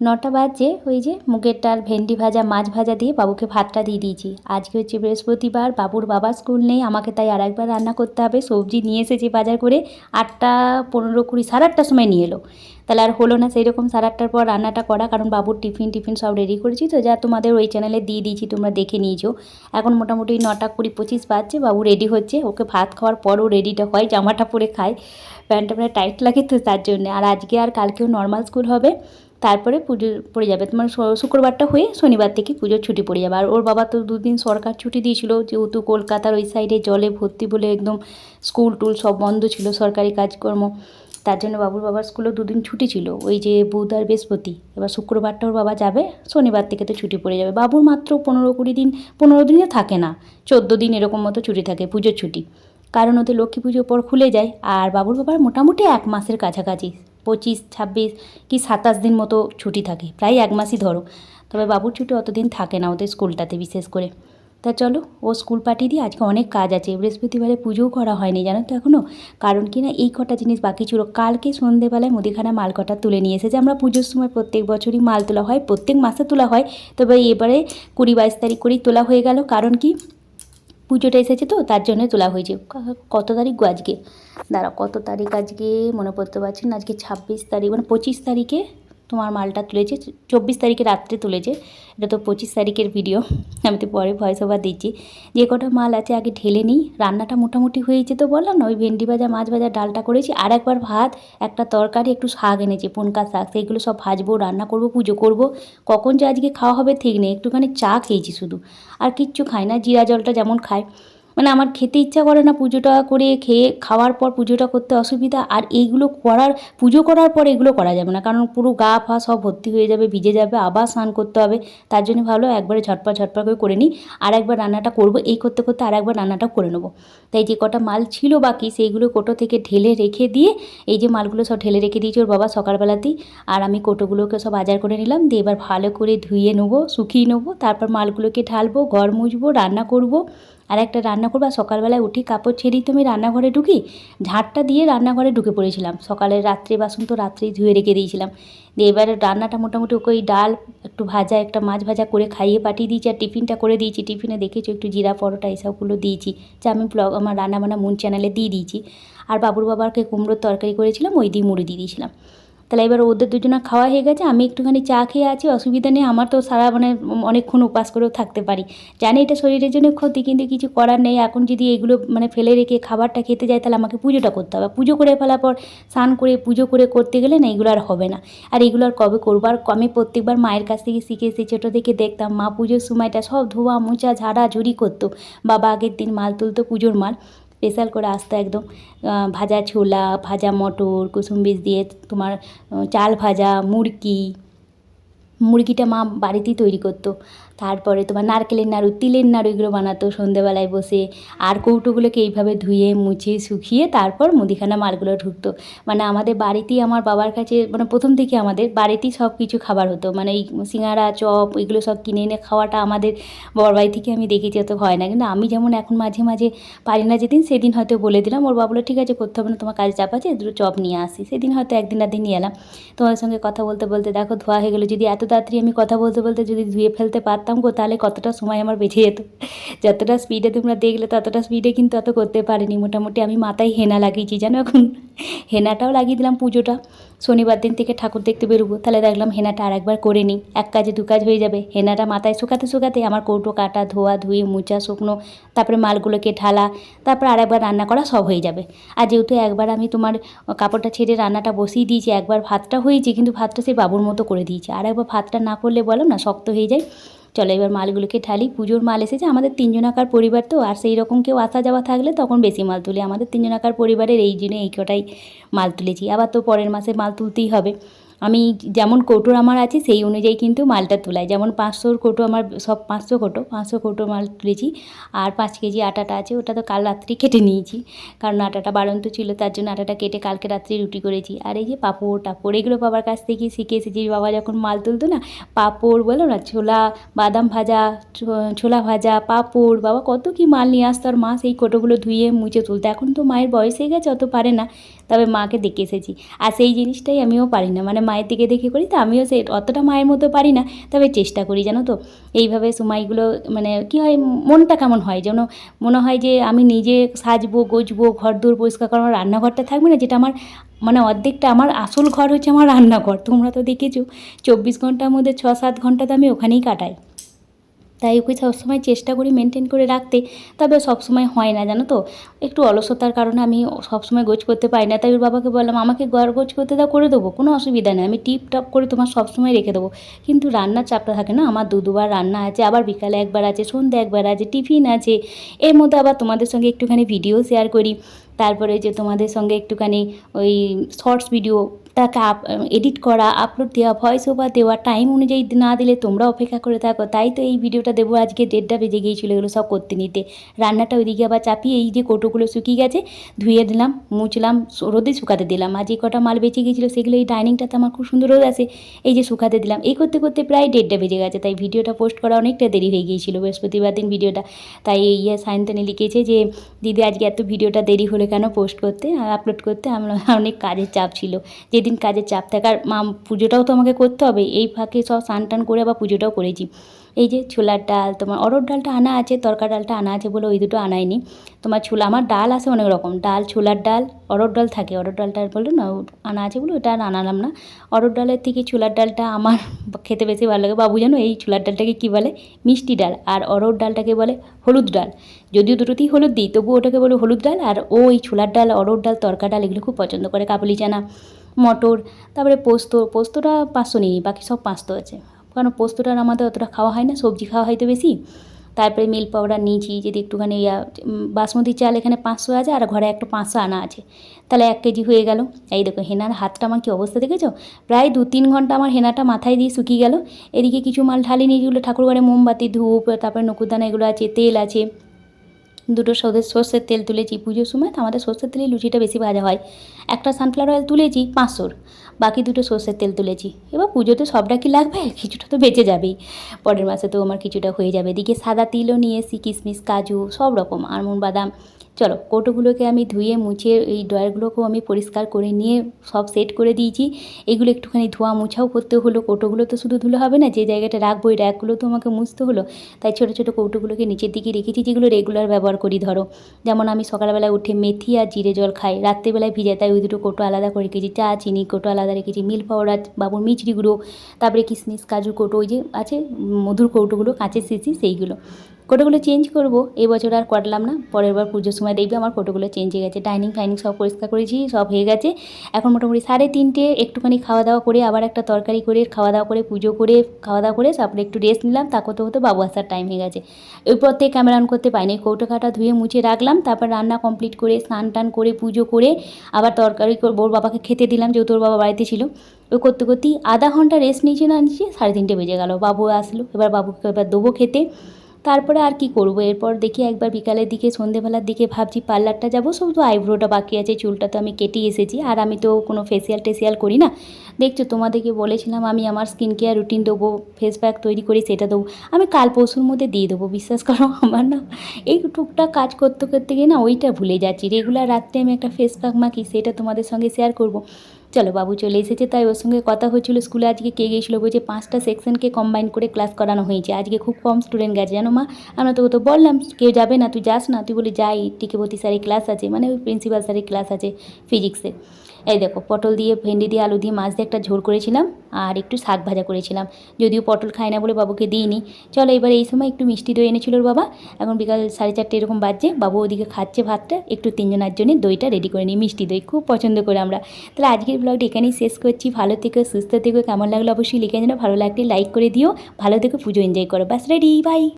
নটা বাজে ওই যে মুগের ডাল, ভেন্ডি ভাজা, মাছ ভাজা দিয়ে বাবুকে ভাতটা দিয়ে দিয়েছি। আজকে হচ্ছে বৃহস্পতিবার, বাবুর বাবার স্কুল নেই, আমাকে তাই আর একবার রান্না করতে হবে। সবজি নিয়ে এসেছি বাজার করে, আটটা পনেরো কুড়ি, সাড়ে আটটার সময় নিয়ে এলো। তাহলে আর হলো না সেই রকম সাড়ে আটটার পর রান্নাটা করা, কারণ বাবুর টিফিন টিফিন সব রেডি করেছি। তো যা তোমাদের ওই চ্যানেলে দিয়ে দিয়েছি, তোমরা দেখে নিয়েছো। এখন মোটামুটি নটা কুড়ি পঁচিশ বাজছে, বাবু রেডি হচ্ছে। ওকে ভাত খাওয়ার পরও রেডিটা হয় জামাটা পরে খায়। প্যান্টটা মানে টাইট লাগে তো তার জন্য। আর আজকে আর কালকেও নর্মাল স্কুল হবে। তারপরে পুজো পড়ে যাবে। তোমার শুক্রবারটা হয়ে শনিবার থেকে পুজোর ছুটি পড়ে যাবে। আর ওর বাবা তো দুদিন সরকার ছুটি দিয়েছিল, যেহেতু কলকাতার ওই সাইডে জলে ভর্তি বলে একদম স্কুল টুল সব বন্ধ ছিল, সরকারি কাজকর্ম। তার জন্য বাবুর বাবার স্কুলেও দুদিন ছুটি ছিল। ওই যে বুধ আর বৃহস্পতি। এবার শুক্রবারটা ওর বাবা যাবে, শনিবার থেকে তো ছুটি পড়ে যাবে। বাবুর মাত্র পনেরো কুড়ি দিন, পনেরো দিনে থাকে না, চোদ্দ দিন এরকম মতো ছুটি থাকে পুজোর ছুটি। কারণ ওদের লক্ষ্মী পুজোর পর খুলে যায়, আর বাবুর বাবার মোটামুটি এক মাসের কাছাকাছি। পঁচিশ, ছাব্বিশ কি সাতাশ দিন মতো ছুটি থাকে, প্রায় এক মাসই ধরো। তবে বাবুর ছুটি অতদিন থাকে না ওদের স্কুলটাতে বিশেষ করে। তা চলো, ও স্কুল পাঠিয়ে দিয়ে আজকে অনেক কাজ আছে, বৃহস্পতিবারে পুজোও করা হয়নি, জানো তো এখনও কারণ কি না, এই কটা জিনিস বাকি ছিল। কালকে সন্ধেবেলায় মুদিখানা মাল কটা তুলে নিয়ে এসেছে। আমরা পুজোর সময় প্রত্যেক বছরই মাল তোলা হয়, প্রত্যেক মাসে তোলা হয়। তবে এবারে কুড়ি বাইশ তারিখ করেই তোলা হয়ে গেল। কারণ কি পুজোটা এসেছে তো, তার জন্য তোলা হয়েছে। কত তারিখ আজকে? দাঁড়া কত তারিখ আজকে? মনে পড়তে পারছি না, আজকে ছাব্বিশ তারিখ মানে পঁচিশ তারিখে তোমার মালটা তুলেছে চব্বিশ তারিখে রাত্রে তুলেছে। এটা তো পঁচিশ তারিখের ভিডিও আমি তো পরে ভয়েস ওভার দিচ্ছি। যে কটা মাল আছে আগে ঢেলে নিই, রান্নাটা মোটামুটি হয়েছে তো বললাম না? ওই ভেন্ডি ভাজা, মাছ ভাজা, ডালটা করেছি, আর একবার ভাত, একটা তরকারি, একটু শাক এনেছি, পুনকা শাক, সেইগুলো সব ভাজবো, রান্না করব, পুজো করব। কখন যে আজকে খাওয়া হবে ঠিক নেই, একটুখানি চা খেয়েছি শুধু। আর কিচ্ছু খাই না, জিরা জলটা যেমন খায় মানে আমার খেতে ইচ্ছা করে না পুজোটা করে খেয়ে খাওয়ার পর পুজোটা করতে অসুবিধা, আর এইগুলো করার, পুজো করার পর এগুলো করা যাবে না। কারণ পুরো গা ফা সব ভর্তি হয়ে যাবে, ভিজে যাবে, আবার স্নান করতে হবে। তার জন্য ভালো একবারে ঝটপট ঝটপট করে করে নিই। আর একবার রান্নাটা করব, এই করতে করতে আর একবার রান্নাটা করে নেব। তাই যে কটা মাল ছিল বাকি, সেইগুলো কোটো থেকে ঢেলে রেখে দিয়ে, এই যে মালগুলো সব ঢেলে রেখে দিয়েছি ওর বাবা সকালবেলাতেই, আর আমি কোটোগুলোকে সব বাজার করে নিলাম। দিয়ে এবার ভালো করে ধুয়ে নেব, শুকিয়ে নেব। তারপর মালগুলোকে ঢালবো, ঘর মুছবো, রান্না করব। আর একটা রান্না করব আর সকালবেলায় উঠি কাপড় ছেড়েই তো আমি রান্নাঘরে ঢুকি ঝাঁটটা দিয়ে রান্নাঘরে ঢুকে পড়েছিলাম। সকালে রাত্রে বাসন তো রাত্রেই ধুয়ে রেখে দিয়েছিলাম। দিয়ে এবারে রান্নাটা মোটামুটি ওকে ওই ডাল, একটু ভাজা, একটা মাছ ভাজা করে খাইয়ে পাঠিয়ে দিয়েছি আর টিফিনটা করে দিয়েছি। টিফিনে দেখেছ একটু জিরা, পরোটা এসবগুলো দিয়েছি। যা আমি ব্লগ আমার রান্না বান্না মুন চ্যানেলে দিয়ে দিয়েছি। আর বাবুর বাবাকে কুমড়োর তরকারি করেছিলাম, ওই দিয়ে মুড়ি দিয়ে দিয়েছিলাম। তাহলে এবার ওদের দুজনের খাওয়া হয়ে গেছে, আমি একটুখানি চা খেয়ে আছি, অসুবিধা নেই, আমার তো সারা মানে অনেকক্ষণ উপাস করেও থাকতে পারি। জানি এটা শরীরের জন্য ক্ষতি, কিন্তু কিছু করার নেই, এখন যদি এগুলো মানে ফেলে রেখে খাবারটা খেতে যায় তাহলে আমাকে পুজোটা করতে হবে। পুজো করে ফেলার পর স্নান করে, পুজো করে করতে গেলে না এগুলো আর হবে না। আর এগুলো আর কবে করব? আর আমি প্রত্যেকবার মায়ের কাছ থেকে শিখে এসে ছোটো থেকে দেখতাম, মা পুজোর সময়টা সব ধোয়া মোচা ঝাড়া ঝুড়ি করতো। বাবা আগের দিন মাল তুলতো পুজোর মাল। স্পেশাল করে আসতো একদম ভাজা ছোলা, ভাজা মটর কুসুম বীজ দিয়ে তোমার চাল ভাজা মুরগি মুরগিটা মা বাড়িতেই তৈরি করতো। তারপরে তোমার নারকেলের নাড়ু, তিলের নাড়ু এগুলো বানাতো সন্ধেবেলায় বসে। আর কৌটোগুলোকে এইভাবে ধুয়ে, মুছে, শুকিয়ে তারপর মুদিখানা মালগুলো ঢুকতো। মানে আমাদের বাড়িতেই আমার বাবার কাছে মানে প্রথম থেকে আমাদের বাড়িতেই সব কিছু খাবার হতো। মানে এই সিঙ্গারা, চপ এগুলো সব কিনে এনে খাওয়াটা আমাদের বড়বাড়ি থেকে আমি দেখেছি অত হয় না। কিন্তু আমি যেমন এখন মাঝে মাঝে পারি না যেদিন, সেদিন হয়তো বলে দিলাম। ওর বাবুলো ঠিক আছে, করতে হবে না, তোমার কাজে চাপ আছে, দুটো চপ নিয়ে আসি। সেদিন হয়তো একদিন একদিন নিয়ে এলাম। তোমাদের সঙ্গে কথা বলতে বলতে, দেখো ধোয়া হয়ে গেলো। যদি এত তাড়াতাড়ি আমি কথা বলতে বলতে যদি ধুয়ে ফেলতে পারতাম গো, তাহলে কতটা সময় আমার বেঁচে যেত? যতটা স্পিডে তোমরা দেখলে, ততটা স্পিডে কিন্তু অত করতে পারিনি। মোটামুটি আমি মাথায় হেনা লাগিয়েছি, জানো এখন? হেনাটাও লাগিয়ে দিলাম পুজোটা। শনিবার দিন থেকে ঠাকুর দেখতে বেরোবো। তাহলে দেখলাম হেনাটা আর একবার করে নিই। এক কাজে দু কাজ হয়ে যাবে। হেনাটা মাথায় শুকাতে শুকাতে আমার কৌটো কাটা, ধোয়া, ধুয়ে মুচা শুকনো, তারপরে মালগুলোকে ঢালা, তারপর আর একবার রান্না করা সব হয়ে যাবে। আর যেহেতু একবার আমি তোমার কাপড়টা ছেড়ে রান্নাটা বসিয়ে দিয়েছি, একবার ভাতটা হয়েছে, কিন্তু ভাতটা সেই বাবুর মতো করে দিয়েছি। আর একবার ভাতটা না করলে বলো না, শক্ত হয়ে যায়। চলো এবার মালগুলোকে ঢালি, পুজোর মাল এসেছে, আমাদের তিনজনাকার পরিবার তো, আর সেই রকম কেউ আসা যাওয়া থাকলে তখন বেশি মাল তুলি। আমাদের তিনজনাকার পরিবারের এই জন্য এই কটাই মাল তুলেছি। আবার তো পরের মাসে মাল তুলতেই হবে। আমি যেমন কৌটোর আমার আছে, সেই অনুযায়ী কিন্তু মালটা তোলাই। যেমন পাঁচশোর কৌটো আমার, সব পাঁচশো কৌটো পাঁচশো কৌটো মাল তুলেছি। আর পাঁচ কেজি আটাটা আছে, ওটা তো কাল রাত্রি কেটে নিয়েছি। কারণ আটাটা বাড়ন্ত ছিল, তার জন্য আটাটা কেটে কালকে রাত্রি রুটি করেছি। আর এই যে পাঁপড় টাপড়, এগুলো বাবার কাছ থেকে শিখে এসেছি। বাবা যখন মাল তুলতো না, পাঁপড় বলো না, ছোলা, বাদাম ভাজা ছোলা ভাজা, পাঁপড়, বাবা কত কি মাল নিয়ে আসতো। আর মা সেই কোটোগুলো ধুয়ে মুছে তুলতো। এখন তো মায়ের বয়স হয়ে গেছে, অত পারে না। তবে মাকে দেখে এসেছি। আর সেই জিনিসটাই আমিও পারি না। মানে মায়ের দিকে দেখে করি তো আমিও সে অতটা মায়ের মতো পারি না। তবে চেষ্টা করি, জানো তো? এইভাবে সময়গুলো মানে কি হয়, মনটা কেমন হয়? যেন মনে হয় যে আমি নিজে সাজবো, গজবো ঘর দূর পরিষ্কার করব রান্নাঘরটা থাকবে না, যেটা আমার মানে অর্ধেকটা আমার আসল ঘর হচ্ছে আমার রান্নাঘর। তোমরা তো দেখেছ, চব্বিশ ঘণ্টার মধ্যে ছ সাত ঘণ্টা তো আমি ওখানেই কাটাই। তাই ওকে সবসময় চেষ্টা করি মেনটেন করে রাখতে। তবে সবসময় হয় না, জানো তো? একটু অলসতার কারণে আমি সবসময় গোছ করতে পারি না। তাই ওর বাবাকে বললাম, আমাকে ঘর গোছ করতে দাও, করে দেবো, কোনো অসুবিধা নেই। আমি টিপ টপ করে তোমার সবসময় রেখে দেবো। কিন্তু রান্নার চাপটা থাকে না, আমার দু দুবার রান্না আছে, আবার বিকালে একবার আছে, সন্ধ্যে একবার আছে, টিফিন আছে। এর মধ্যে আবার তোমাদের সঙ্গে একটুখানি ভিডিও শেয়ার করি। তারপরে যে তোমাদের সঙ্গে একটুখানি ওই শর্টস ভিডিও তাকে আপ এডিট করা আপলোড দেওয়া ভয়েস ওভার দেওয়া টাইম অনুযায়ী না দিলে তোমরা অপেক্ষা করে থাকো। তাই তো এই ভিডিওটা দেবো। আজকে দেড়টা বেজে গিয়েছিল এগুলো সব করতে নিতে। রান্নাটা ওইদিকে আবার চাপিয়ে এই যে কোটোগুলো শুকিয়ে গেছে, ধুয়ে দিলাম, মুছলাম, রোদে শুকাতে দিলাম। আর যে কটা মাল বেঁচে গিয়েছিল সেগুলো এই ডাইনিংটাতে আমার খুব সুন্দর রোদ আছে এই যে শুকাতে দিলাম। এই করতে করতে প্রায় দেড়টা বেজে গেছে, তাই ভিডিওটা পোস্ট করা অনেকটা দেরি হয়ে গিয়েছিল বৃহস্পতিবার দিন ভিডিওটা। তাই ইয়ে সায়ন্তনী লিখেছে যে, দিদি, আজকে এত ভিডিওটা দেরি হলে কেন পোস্ট করতে আপলোড করতে? আমার অনেক কাজের চাপ ছিল। যেদিন কাজের চাপ থাকার মা, পুজোটাও তো আমাকে করতে হবে। এই ফাঁকে সব স্নান টান করে আবার পুজোটাও করেছি। এই যে ছোলার ডাল, তোমার অরড় ডালটা আনা আছে, তরকার ডালটা আনা আছে বলে ওই দুটো আনাইনি তোমার ছোলা, আমার ডাল আছে অনেক রকম, ডাল, ছোলার ডাল অরড় ডাল থাকে। অরড় ডালটা বলল না, আনা আছে বলে ওটা আর আনালাম না। অরড় ডালের থেকে ছোলার ডালটা আমার খেতে বেশি ভালো লাগে। বাবু জানো এই ছোলার ডালটাকে কী বলে? মিষ্টি ডাল। আর অরড় ডালটাকে বলে হলুদ ডাল। যদিও দুটোতেই হলুদ দিই তবু ওটাকে বলে হলুদ ডাল। আর ও এই ছোলার ডাল অরড় ডাল তরকা ডাল এগুলো খুব পছন্দ করে। কাবুলি চানা, মটর, তারপরে পোস্ত, পোস্তটা পাঁচশো নিই, বাকি সব পাঁচশো আছে। কারণ পোস্তটা আমাদের অতটা খাওয়া হয় না, সবজি খাওয়া হয়তো বেশি। তারপরে মিল পাউডার নিয়েছি, যদি একটুখানি, ইয়া বাসমতি চাল এখানে পাঁচশো আছে আর ঘরে একটা পাঁচশো আনা আছে। তাহলে এক কেজি হয়ে গেল। এই দেখো, হেনার হাতটা আমার কী অবস্থা দেখেছ? প্রায় দু তিন ঘণ্টা আমার হেনাটা মাথায় দিয়ে শুকিয়ে গেল। এদিকে কিছু মাল ঢালি নিয়ে যেগুলো ঠাকুরঘরে মোমবাতি, ধূপ, তারপরে নকুদানা, এগুলো আছে, তেল আছে। দুটো সদের, সর্ষের তেল তুলেছি। পুজোর সময় তো আমাদের সর্ষের তেলেই লুচিটা বেশি ভাজা হয়। একটা সানফ্লাওয়ার অয়েল তুলেছি, পাঁচশোর। বাকি দুটো সর্ষের তেল তুলেছি। এবার পুজোতে সবটা কি লাগবে? কিছুটা তো বেঁচে যাবেই। পরের মাসে তো আমার কিছুটা হয়ে যাবে। এদিকে সাদা তিলও নিয়ে এসি কিশমিশ, কাজু, সব রকম। আলমন্ড বাদাম চলো কৌটোগুলোকে আমি ধুয়ে মুছে এই ড্রয়ারগুলোকেও আমি পরিষ্কার করে নিয়ে সব সেট করে দিয়েছি। এগুলো একটুখানি ধোয়া মোছাও করতে হলো। কৌটোগুলো তো শুধু ধুলো হবে না, যে জায়গাটা রাখব ওই র্যাকগুলো তো আমাকে মুছতে হলো। তাই ছোটো ছোটো কৌটোগুলোকে নিচের দিকে রেখেছি, যেগুলো রেগুলার ব্যবহার করি ধরো। যেমন আমি সকালবেলায় উঠে মেথি আর জিরে জল খাই, রাত্রেবেলায় ভিজে তাই ওই দুটো কৌটো আলাদা করে রেখেছি। চা, চিনি কৌটো আলাদা রেখেছি, মিল পাউডার, বাবুর মিচড়ি গুঁড়ো, তারপরে কিশমিশ কাজু কৌটো, ওই যে আছে, মধুর কৌটোগুলো, কাঁচের শিশি, সেইগুলো। কোটোগুলো চেঞ্জ করব, এই বছর আর করলাম না। পরের বার পুজোর সময় দেখবে আমার ফটোগুলো চেঞ্জ হয়ে গেছে। ডাইনিং ফাইনিং সব পরিষ্কার করেছি, সব হয়ে গেছে। এখন মোটামুটি সাড়ে তিনটে, একটুখানি খাওয়া দাওয়া করে, আবার একটা তরকারি করে খাওয়া দাওয়া করে, পুজো করে খাওয়া দাওয়া করে, তারপরে একটু রেস্ট নিলাম। তা করতে হতে বাবু আসার টাইম হয়ে গেছে। এরপর থেকে ক্যামেরা অন করতে পারিনি। কৌটো কাটা ধুয়ে মুছে রাখলাম, তারপর রান্না কমপ্লিট করে, স্নান টান করে, পুজো করে, আবার তরকারি ওর বাবাকে খেতে দিলাম, যেহেতু ওর বাবা বাড়িতে ছিল। ওই করতে করতেই আধা ঘণ্টা রেস্ট নিয়েছে না, নিচে সাড়ে তিনটে বেজে গেল। বাবু আসলো, এবার বাবুকে এবার দেবো খেতে। তারপরে আর কি করব? এরপর দেখি একবার বিকালের দিকে, সন্ধেবেলার দিকে ভাবছি, পার্লারটা যাব, শুধু আইব্রোটা বাকি আছে, চুলটা তো আমি কেটে এসেছি, আর আমি তো কোনো ফেসিয়াল টেসিয়াল করি না। দেখছ, তোমাদেরকে বলেছিলাম আমি আমার স্কিন কেয়ার রুটিন দেবো ফেস প্যাক তৈরি করি, সেটা দেবো। আমি কাল পরশুর মধ্যে দিয়ে দেবো, বিশ্বাস করো আমার না। এই টুকটাক কাজ করতে করতে গিয়ে না ওইটা ভুলে যাচ্ছি। রেগুলার রাত্রে আমি একটা ফেস প্যাক মাখি, সেটা তোমাদের সঙ্গে শেয়ার করব। চলো বাবু চলে এসেছে, তাই ওর সঙ্গে কথা হচ্ছিল স্কুলে। আজকে কে গিয়েছিল বলছে, পাঁচটা সেকশনকে কম্বাইন করে ক্লাস করানো হয়েছে। আজকে খুব কম স্টুডেন্ট গেছে, জানো মা? আমরা তোকে তো বললাম, কেউ যাবে না, তুই যাস না, তুই বলি যাই, টিকেবতী স্যারের ক্লাস আছে মানে ওই প্রিন্সিপাল স্যারের ক্লাস আছে ফিজিক্সে এই দেখো, পটল দিয়ে ভেন্ডি দিয়ে আলু দিয়ে মাছ দিয়ে একটা ঝোল করেছিলাম আর একটু শাক ভাজা করেছিলাম। যদিও পটল খায় না বলে বাবুকে দিইনি। চলো এবার এই সময় একটু মিষ্টি দই এনেছিল ওর বাবা। এখন বিকাল সাড়ে চারটে এরকম বাজছে। বাবু ওদিকে খাচ্ছে ভাতটা, একটু তিনজনের জন্য দইটা রেডি করে নিই, মিষ্টি দই খুব পছন্দ করে আমরা। তাহলে আজকের ব্লগটা এখানেই শেষ করছি। ভালো থেকে, সুস্থ থেকে, কেমন লাগল অবশ্যই লিখে যেন ভালো লাগলে লাইক করে দিও। ভালো থেকে, পুজো এনজয় করো। বাস রেডি বাই